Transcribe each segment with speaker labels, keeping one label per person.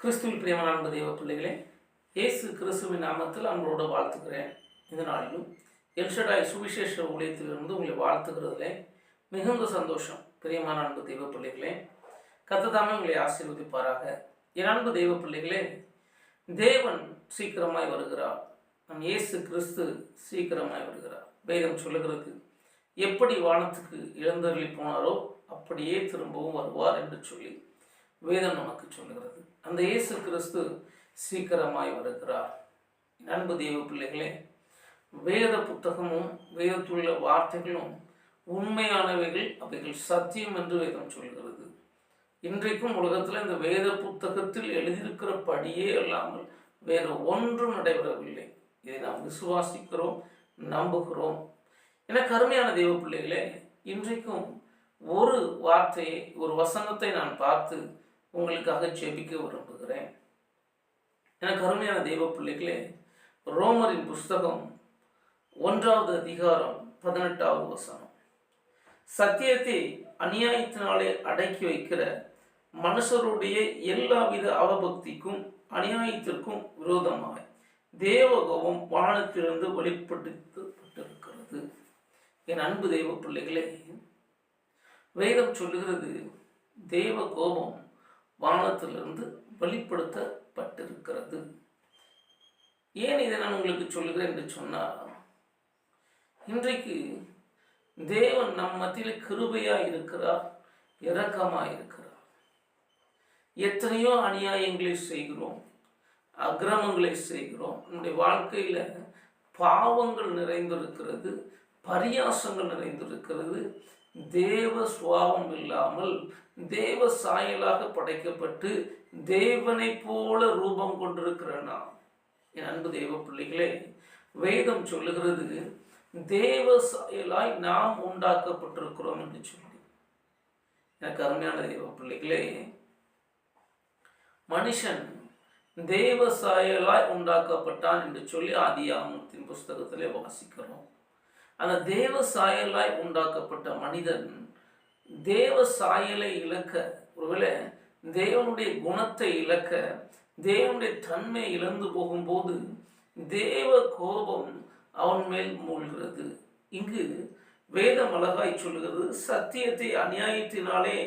Speaker 1: கிறிஸ்துவில் பிரியமான தெய்வ பிள்ளைகளே இயேசு கிறிஸ்துவின் நாமத்தில் அன்போடு வாழ்த்துக்கிறேன் இந்த நாளிலும் எல்ஷடாய் சுவிசேஷ ஊழியத்திலிருந்து உங்களை வாழ்த்துக்கிறதுல மிகுந்த சந்தோஷம். பிரியமான அன்பு தெய்வ பிள்ளைகளே கத்ததாமே உங்களை ஆசீர்வதிப்பாராக. என் அன்பு தெய்வ பிள்ளைகளே தேவன் சீக்கிரமாய் வருகிறார். நம் இயேசு கிறிஸ்து சீக்கிரமாய் வருகிறார். வேதம் சொல்லுகிறது எப்படி வானத்துக்கு இழந்தருளி போனாரோ அப்படியே திரும்பவும் வருவார் என்று சொல்லி வேதம் நமக்கு சொல்லுகிறது. அந்த இயேசு கிறிஸ்து சீக்கிரமாய் வருகிறார். அன்பு தெய்வ பிள்ளைகளே வேத புத்தகமும் வேதத்துள்ள வார்த்தைகளும் உண்மையானவைகள் அவைகள் சத்தியம் என்று வேதம் சொல்கிறது. இன்றைக்கும் உலகத்தில் இந்த வேத புத்தகத்தில் எழுதியிருக்கிறபடியே அல்லாமல் வேறு ஒன்றும் நடைபெறவில்லை. இதை நாம் விசுவாசிக்கிறோம் நம்புகிறோம். என கருமையான தெய்வ பிள்ளைகளே இன்றைக்கும் ஒரு வார்த்தையை ஒரு வசனத்தை நான் பார்த்து உங்களுக்காக ஜெபிக்க விரும்புகிறேன். எனக்கு அருமையான தெய்வ பிள்ளைகளே ரோமரின் புஸ்தகம் ஒன்றாவது அதிகாரம் பதினெட்டாவது வசனம். சத்தியத்தை அநியாயத்தினாலே அடக்கி வைக்கிற மனுஷருடைய எல்லாவித அவபக்திக்கும் அநியாயத்திற்கும் விரோதமாய் தேவகோபம் வானத்திலிருந்து வெளிப்படுத்தப்பட்டிருக்கிறது. என் அன்பு தெய்வ பிள்ளைகளே வேதம் சொல்லுகிறது தெய்வ கோபம் வானத்திலிருந்து வெளிப்படுத்தப்பட்டிருக்கிறது. ஏன் இதை நான் உங்களுக்கு சொல்லுகிறேன் என்று சொன்னால் இன்றைக்கு தேவன் நம் மத்தியில் கிருபையாக இருக்கிறார் இரக்கமாக இருக்கிறார் எத்தனையோ அநியாயங்களை செய்கிறோம் அக்கிரமங்களை செய்கிறோம். நம்முடைய வாழ்க்கையில் பாவங்கள் நிறைந்திருக்கிறது பரியாசங்கள் நிறைந்திருக்கிறது. தேவ சுவாபம் இல்லாமல் தேவ சாயலாக படைக்கப்பட்டு தேவனை போல ரூபம் கொண்டிருக்கிற நாம். என் அன்பு தேவ பிள்ளைகளே வேதம் சொல்லுகிறது தேவ சாயலாய் நாம் உண்டாக்கப்பட்டிருக்கிறோம் என்று சொல்லி. எனக்கு அருமையான தெய்வ பிள்ளைகளே மனுஷன் தேவ சாயலாய் உண்டாக்கப்பட்டான் என்று சொல்லி ஆதியாமத்தின் புஸ்தகத்திலே வாசிக்கிறோம். அந்த தேவ சாயலாய் உண்டாக்கப்பட்ட மனிதன் தேவ சாயலை இழக்க ஒருவேளை தேவனுடைய குணத்தை இழக்க தேவனுடைய தன்மை இழந்து போகும்போது தேவ கோபம் அவன் மேல் மூழ்கிறது. இங்கு வேதம் அழகாய் சொல்லுகிறது சத்தியத்தை அநியாயத்தினாலே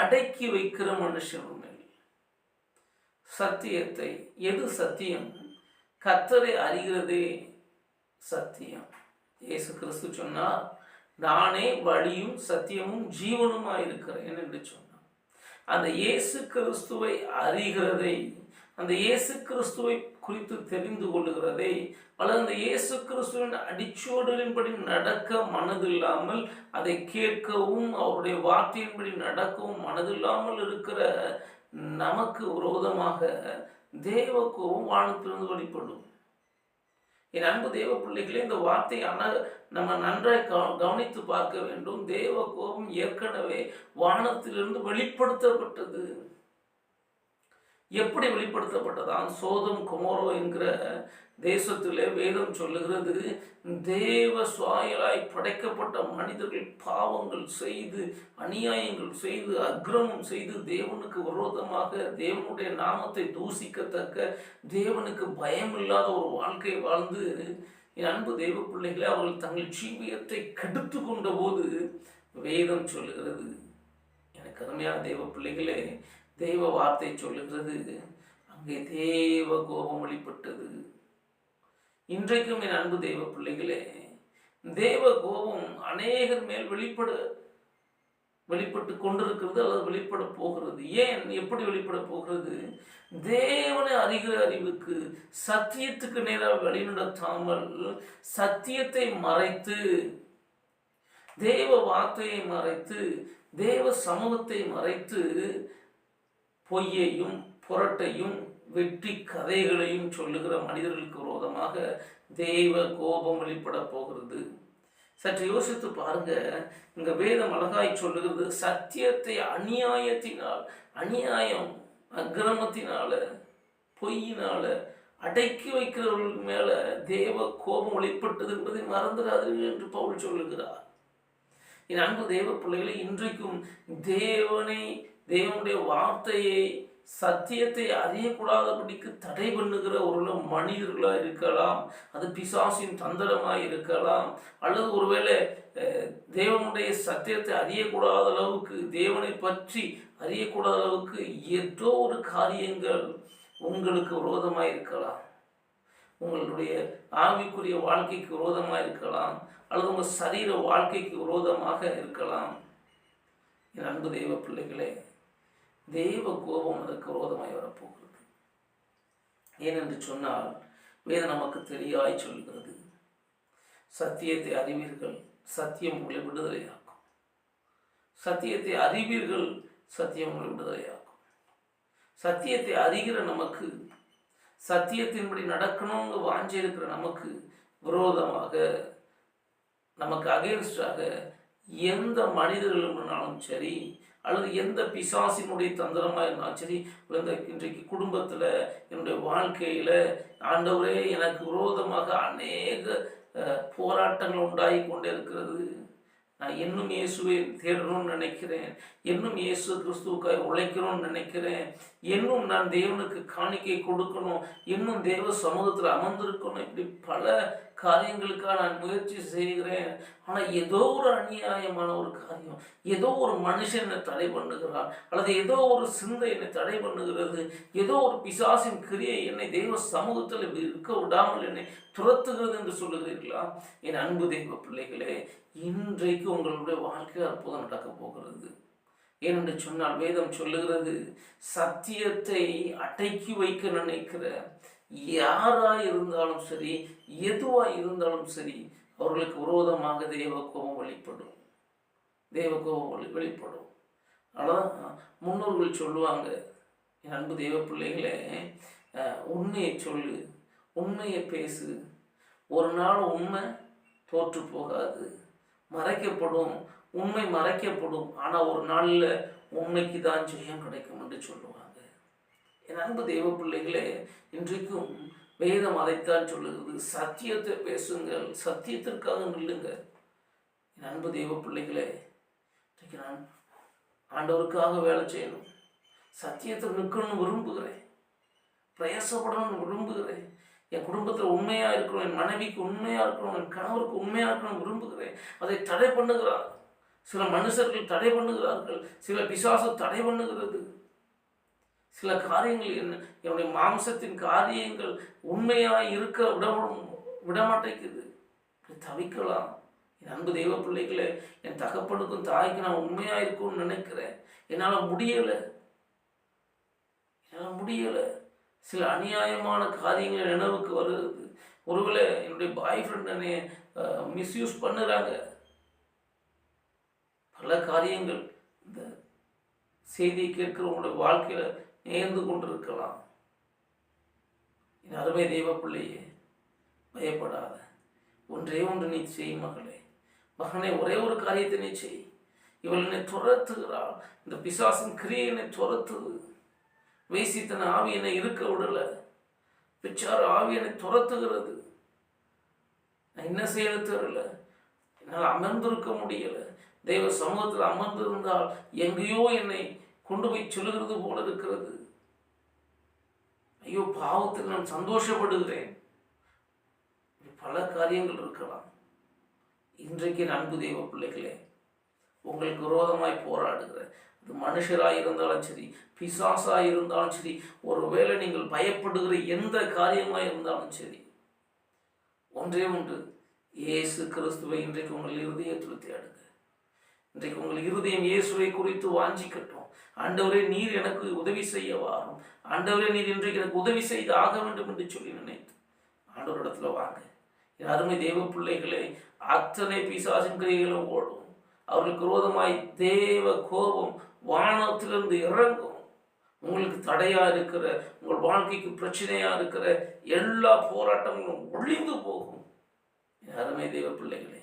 Speaker 1: அடக்கி வைக்கிற மனுஷன் மேல். சத்தியத்தை எது சத்தியம்? கத்தரை அறிகிறதே சத்தியம். இயேசு கிறிஸ்து சொன்னார் நானே வழியும் சத்தியமும் ஜீவனுமாக இருக்கிறேன் என்று சொன்னார். அந்த இயேசு கிறிஸ்துவை அறிகிறதை அந்த இயேசு கிறிஸ்துவை குறித்து தெரிந்து கொள்ளுகிறதை அல்லது அந்த இயேசு கிறிஸ்துவின் அடிச்சோடலின்படி நடக்க மனதில்லாமல் அதை கேட்கவும் அவருடைய வார்த்தையின்படி நடக்கவும் மனதில்லாமல் இருக்கிற நமக்கு விரோதமாக தேவ கோபம் வானத்திலிருந்து வெளிப்படும். என் அன்பு தேவ பிள்ளைகளே இந்த வார்த்தை அன நம்ம நன்றாய் கவனித்து பார்க்க வேண்டும். தேவ கோபம் ஏற்கனவே வானத்திலிருந்து வெளிப்படுத்தப்பட்டது. எப்படி வெளிப்படுத்தப்பட்டதான்? சோதம் குமரோ என்கிற தேசத்திலே வேதம் சொல்லுகிறது தேவ சுவாயலாய் படைக்கப்பட்ட மனிதர்கள் பாவங்கள் செய்து அநியாயங்கள் செய்து அக்ரமம் செய்து தேவனுக்கு விரோதமாக தேவனுடைய நாமத்தை தூசிக்கத்தக்க தேவனுக்கு பயம் இல்லாத ஒரு வாழ்க்கை வாழ்ந்து என் அன்பு தெய்வ பிள்ளைகளை அவர்கள் தங்கள் ஜீவியத்தை கெடுத்து கொண்ட போது வேதம் சொல்லுகிறது. எனக்கு அருமையான தெய்வ பிள்ளைகளே தெய்வ வார்த்தை சொல்லுகிறது. அங்கே தேவ கோபம் வெளிப்பட்டது. இன்றைக்கும் என் அன்பு தெய்வ பிள்ளைகளே தேவ கோபம் அநேகர் மேல் வெளிப்பட வெளிப்பட்டு கொண்டிருக்கிறது அல்லது வெளிப்பட போகிறது. ஏன்? எப்படி வெளிப்பட போகிறது? தேவனை அறிகிற அறிவுக்கு சத்தியத்துக்கு நேராக வழிநடத்தாமல் சத்தியத்தை மறைத்து தேவ வார்த்தையை மறைத்து தேவ சமூகத்தை மறைத்து பொய்யையும் புரட்டையும் வெற்றி கதைகளையும் சொல்லுகிற மனிதர்களுக்கு விரோதமாக தெய்வ கோபம் வெளிப்பட போகிறது. சற்று யோசித்து பாருங்க. இங்க வேதம் அழகாய் சொல்லுகிறது சத்தியத்தை அநியாயத்தினால் அநியாயம் அக்கிரமத்தினால பொய்யினால அடக்கி வைக்கிறவர்களுக்கு மேல தேவ கோபம் வெளிப்பட்டது என்பதை மறந்துடாதீர்கள் என்று பவுல் சொல்லுகிறார். என் அன்பு தேவ பிள்ளைகளை இன்றைக்கும் தேவனை தேவனுடைய வார்த்தையை சத்தியத்தை அறியக்கூடாதபடிக்கு தடை பண்ணுகிற ஒரு மனிதர்களாக இருக்கலாம் அது பிசாசின் தந்திரமாக இருக்கலாம் அல்லது ஒருவேளை தேவனுடைய சத்தியத்தை அறியக்கூடாத அளவுக்கு தேவனை பற்றி அறியக்கூடாத அளவுக்கு ஏதோ ஒரு காரியங்கள் உங்களுக்கு விரோதமாக இருக்கலாம். உங்களுடைய ஆவிக்குரிய வாழ்க்கைக்கு விரோதமாக இருக்கலாம் அல்லது உங்கள் சரீர வாழ்க்கைக்கு விரோதமாக இருக்கலாம். என் அன்பு தெய்வ பிள்ளைகளே தெய்வ கோபம் அதற்கு விரோதமாய் வரப்போகிறது. ஏனென்று சொன்னால் வேதம் நமக்கு தெரியாய் சொல்கிறது. சத்தியத்தை அறிவீர்கள் சத்தியம் உங்களை விடுதலையாக்கும். சத்தியத்தை அறிவீர்கள் சத்தியம் உங்களை விடுதலையாக்கும். சத்தியத்தை அறிகிற நமக்கு சத்தியத்தின்படி நடக்கணுங்க வாஞ்சி இருக்கிற நமக்கு விரோதமாக நமக்கு அகேன்ஸ்டாக எந்த மனிதர்களும் சரி அல்லது எந்த பிசாசினுடைய தந்திரமாக இருந்தாலும் சரி இந்த இன்றைக்கு குடும்பத்தில் என்னுடைய வாழ்க்கையில் ஆண்டவரே எனக்கு விரோதமாக அநேக போராட்டங்கள் உண்டாகி கொண்டே இருக்கிறது நான் இன்னும் இயேசுவை தேடணும்னு நினைக்கிறேன். இன்னும் இயேசு கிறிஸ்துவுக்காக உழைக்கணும்னு நினைக்கிறேன். இன்னும் நான் தேவனுக்கு காணிக்கை கொடுக்கணும். இன்னும் தேவ சமூகத்தில் அமர்ந்திருக்கணும். இப்படி பல காரியங்களுக்காக நான் முயற்சி செய்கிறேன். ஆனால் ஏதோ ஒரு அநியாயமான ஒரு காரியம் ஏதோ ஒரு மனுஷன் என்னை தடை பண்ணுகிறான் அல்லது ஏதோ ஒரு சிந்தை என்னை தடை பண்ணுகிறது ஏதோ ஒரு பிசாசின் கிரியை என்னை தெய்வ சமூகத்தில் இருக்க விடாமல் என்னை துரத்துகிறது என்று சொல்லுகிறீர்களா? என் அன்பு தெய்வ பிள்ளைகளே இன்றைக்கு உங்களுடைய வாழ்க்கை அற்புதம் நடக்கப் போகிறது. ஏனென்று சொன்னால் வேதம் சொல்லுகிறது சத்தியத்தை அடக்கி வைக்க நினைக்கிற யாராக இருந்தாலும் சரி எதுவாக இருந்தாலும் சரி அவர்களுக்கு விரோதமாக தெய்வ கோபம் வெளிப்படும் தெய்வ கோபம் வெளிப்படும். ஆனால் முன்னோர்கள் சொல்லுவாங்க என் அன்பு தெய்வ பிள்ளைகளே உண்மையை சொல்லு உண்மையை பேசு. ஒரு நாள் உண்மை தோற்று போகாது. மறைக்கப்படும் உண்மை மறைக்கப்படும். ஆனால் ஒரு நாளில் உண்மைக்கு தான் ஜெயம் கிடைக்கும் என்று சொல்லுவாங்க. என் அன்பு தெய்வ பிள்ளைகளே இன்றைக்கும் வேதம் அதைத்தான் சொல்லுகிறது. சத்தியத்தை பேசுங்கள் சத்தியத்திற்காக நில்லுங்க என் அன்பு தெய்வ பிள்ளைகளே இன்றைக்கு நான் ஆண்டவருக்காக வேலை செய்யணும். சத்தியத்தை நிற்கணும்னு விரும்புகிறேன். பிரயாசப்படணும்னு விரும்புகிறேன். என் குடும்பத்தில் உண்மையாக இருக்கணும் என் மனைவிக்கு உண்மையாக இருக்கணும் என் கணவருக்கு உண்மையாக இருக்கணும் விரும்புகிறேன். அதை தடை பண்ணுகிறார் சில மனுஷர்கள் தடை பண்ணுகிறார்கள். சில பிசாசம் தடை பண்ணுகிறது. சில காரியங்கள் என்ன என்னுடைய மாம்சத்தின் காரியங்கள் உண்மையாக இருக்க விட விடமாட்டேங்குது. தவிக்கலாம். என் அன்பு தெய்வ பிள்ளைகளே என் தகப்பனுக்கும் தாய்க்கு நான் உண்மையாக இருக்கும்னு நினைக்கிறேன். என்னால் முடியலை. என்னால் முடியலை. சில அநியாயமான காரியங்கள் நினைவுக்கு வருது. ஒருவேளை என்னுடைய பாய் ஃப்ரெண்ட் என்னை மிஸ்யூஸ் பண்ணுறாங்க. பல காரியங்கள் இந்த செய்தியை கேட்குறவங்களுடைய வாழ்க்கையில் நேர்ந்து கொண்டிருக்கலாம். என் அருமை தெய்வ பிள்ளையே பயப்படாத. ஒன்றே ஒன்று நீ செய் மகளே. மகனே ஒரே ஒரு காரியத்தை நீ செய். இவள் என்னை துரத்துகிறாள். இந்த பிசாசின் கிரியை என்னை துரத்துது வேசித்தன ஆவி என்னை இருக்க விடல. பிச்சார் ஆவி என்னை துரத்துகிறது. நான் என்ன செய்ய தெரியல. என்னால் அமர்ந்திருக்க முடியல. தெய்வ சமூகத்தில் அமர்ந்திருந்தால் எங்கேயோ என்னை கொண்டு போய் சொல்லுகிறது போல இருக்கிறது. ஐயோ பாவத்தில் நான் சந்தோஷப்படுகிறேன். பல காரியங்கள் இருக்கலாம். இன்றைக்கு அன்பு தெய்வ பிள்ளைகளே உங்களுக்கு விரோதமாய் போராடுகிற அது மனுஷராக இருந்தாலும் சரி பிசாசாக இருந்தாலும் சரி ஒருவேளை நீங்கள் பயப்படுகிற எந்த காரியமாக இருந்தாலும் சரி ஒன்றே ஒன்று இயேசு கிறிஸ்துவை இன்றைக்கு உங்கள் இருதயத்தில் தேடுங்க இன்றைக்கு உங்கள் இருதயம் இயேசுவை குறித்து வாஞ்சிக்கட்டும். ஆண்டவரே நீர் எனக்கு உதவி செய்ய வாரும். ஆண்டவரே நீர் இன்றைக்கு எனக்கு உதவி செய்து ஆக வேண்டும் என்று சொல்லி நினைத்து. ஆண்டவரிடத்துல வாங்க. என் அருமை தெய்வ பிள்ளைகளே அத்தனை பிசாசின் கிரைகளும் ஓடும். அவர்களுக்கு விரோதமாய் தேவ கோபம் வானத்திலிருந்து இறங்கும். உங்களுக்கு தடையா இருக்கிற உங்கள் வாழ்க்கைக்கு பிரச்சனையா இருக்கிற எல்லா போராட்டங்களும் ஒளிந்து போகும். என் அருமை தெய்வ பிள்ளைகளே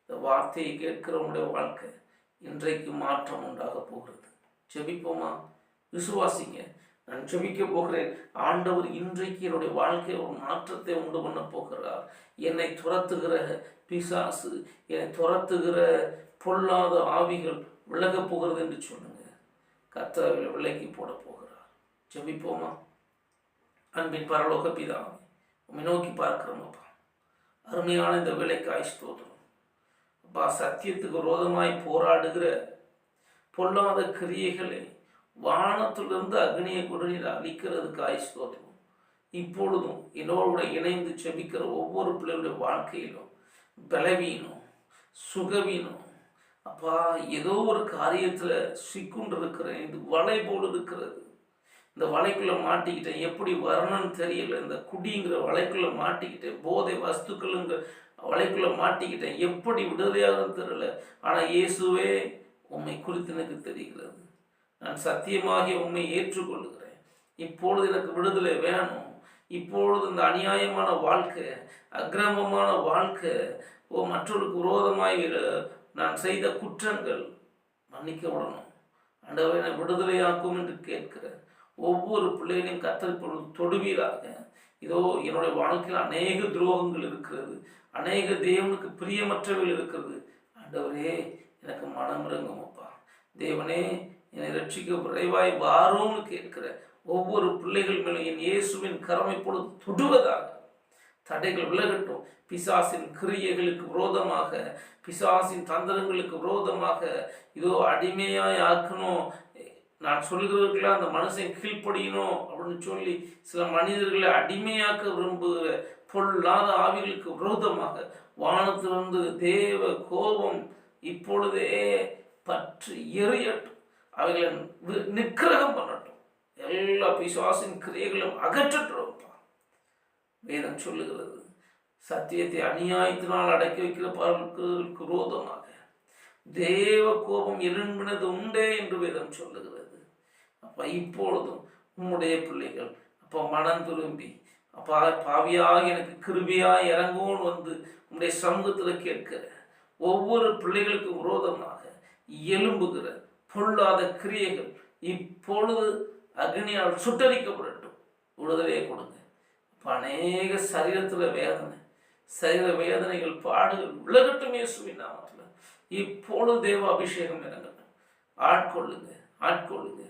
Speaker 1: இந்த வார்த்தையை கேட்கிறவங்களுடைய வாழ்க்கை இன்றைக்கு மாற்றம் உண்டாக போகிறது. ஜெபிப்போமா? விசுவாசிங்க நான் ஜெபிக்க போகிறேன். ஆண்டவர் இன்றைக்கு என்னுடைய வாழ்க்கையில் ஒரு மாற்றத்தை உண்டு பண்ண போகிறார். என்னை துரத்துகிற பிசாசு என்னை துரத்துகிற பொல்லாத ஆவிகள் விலகப் போகிறது என்று சொல்லுங்க. கர்த்தாவில் விலக்கி போட போகிறார். ஜெபிப்போமா? அன்பின் பரலோக பிதாவை உண்மை நோக்கி பார்க்கிறோம் அப்பா அருமையான இந்த வேலைக்காய் ஸ்தோத்திரம். அப்பா சத்தியத்துக்கு விரோதமாய் போராடுகிற பொல்லாத கிரியைகளை வானத்திலிருந்து அக்னியை கொண்டு நீர் அழிக்கிறதுக்காய் இப்பொழுதும் என்னோட இணைந்து செபிக்கிற ஒவ்வொரு பிள்ளைகளுடைய வாழ்க்கையிலும் பலவீனம் சுகவீனம் அப்பா ஏதோ ஒரு காரியத்தில் சிக்குண்டு இருக்கிறேன் இது வலை போல் இருக்கிறது. இந்த வலைக்குள்ளே மாட்டிக்கிட்டேன் எப்படி வரணும்னு தெரியல இந்த குடிங்கிற வலைக்குள்ளே மாட்டிக்கிட்டேன் போதை வஸ்துக்களுங்கிற வலைக்குள்ளே மாட்டிக்கிட்டேன். எப்படி விடுதலையாகன்னு தெரியல. ஆனால் இயேசுவே உண்மை குறித்து எனக்கு தெரிகிறது. நான் சத்தியமாகிய உண்மை ஏற்றுக்கொள்கிறேன் இப்பொழுது எனக்கு விடுதலை வேணும். இப்பொழுது இந்த அநியாயமான வாழ்க்கை அக்கிரமமான வாழ்க்கை ஓ மற்றொருக்கு விரோதமாய் நான் செய்த குற்றங்கள் மன்னிக்க விடணும். ஆண்டவரை விடுதலையாக்கும் என்று கேட்கிறேன். ஒவ்வொரு பிள்ளைகளையும் கத்தல் பொருள் தொடுவீராக. இதோ என்னுடைய வாழ்க்கையில் அநேக துரோகங்கள் இருக்கிறது. அநேக தேவனுக்கு பிரியமற்றவைகள் இருக்கிறது. ஆண்டவரே எனக்கு மனம் இறங்கும் அப்பா தேவனே என்னை ரட்சிக்க விரைவாய் வாரோன்னு கேட்கிற ஒவ்வொரு பிள்ளைகள் மேலும் என் இயேசுவின் கரம் இப்பொழுது தொடுவதாக. தடைகள் விலகட்டும். பிசாசின் கிரியைகளுக்கு விரோதமாக பிசாசின் தந்திரங்களுக்கு விரோதமாக இதோ அடிமையாய் ஆக்கணும். நான் சொல்கிறவர்களாம் அந்த மனுஷன் கீழ்ப்படியணும் அப்படின்னு சொல்லி சில மனிதர்களை அடிமையாக்க விரும்புகிற பொல்லாத ஆவிகளுக்கு விரோதமாக வானத்திலிருந்து தேவ கோபம் இப்பொழுதே பற்றி எறியட்டும் அவைகளை நிக்கிரகம் பண்ணட்டும். எல்லா பிசுவாசின் கிரியைகளும் அகற்றட்டும்ப்பா வேதம் சொல்லுகிறது சத்தியத்தை அநியாயத்தினால் அடக்கி வைக்கிற பலர்களுக்கு விரோதமாக தேவ கோபம் எழும்பினது உண்டே என்று வேதம் சொல்லுகிறது. அப்போ இப்பொழுதும் உம்முடைய பிள்ளைகள் அப்போ மனம் திரும்பி அப்பா பாவியாக எனக்கு கிருபியாக இறங்கும்னு வந்து உம்முடைய சமூகத்தில் கேட்கிற ஒவ்வொரு பிள்ளைகளுக்கு விரோதமாக எலும்புகிற பொல்லாத கிரியைகள் இப்பொழுது அக்னியால் சுட்டரிக்கப்படட்டும் விடுதலையை கொடுங்க. இப்போ அநேக சரீரத்தில் வேதனை சரீர வேதனைகள் பாடுகள் விலகட்டும் இயேசுவின் நாமத்தில். இப்பொழுது தேவ அபிஷேகம் இறங்கட்டும். ஆட்கொள்ளுங்க ஆட்கொள்ளுங்க.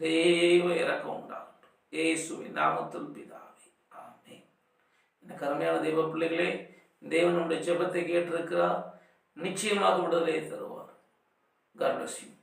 Speaker 1: தேவ இறக்கம் உண்டாகட்டும் இயேசுவின் நாமத்தில் பிதாவே ஆமே இந்த கருமையான தெய்வ பிள்ளைகளே தேவன் ஜெபத்தை கேட்டிருக்கிறார் நிச்சயமாக விடுதலையை தருவார் God.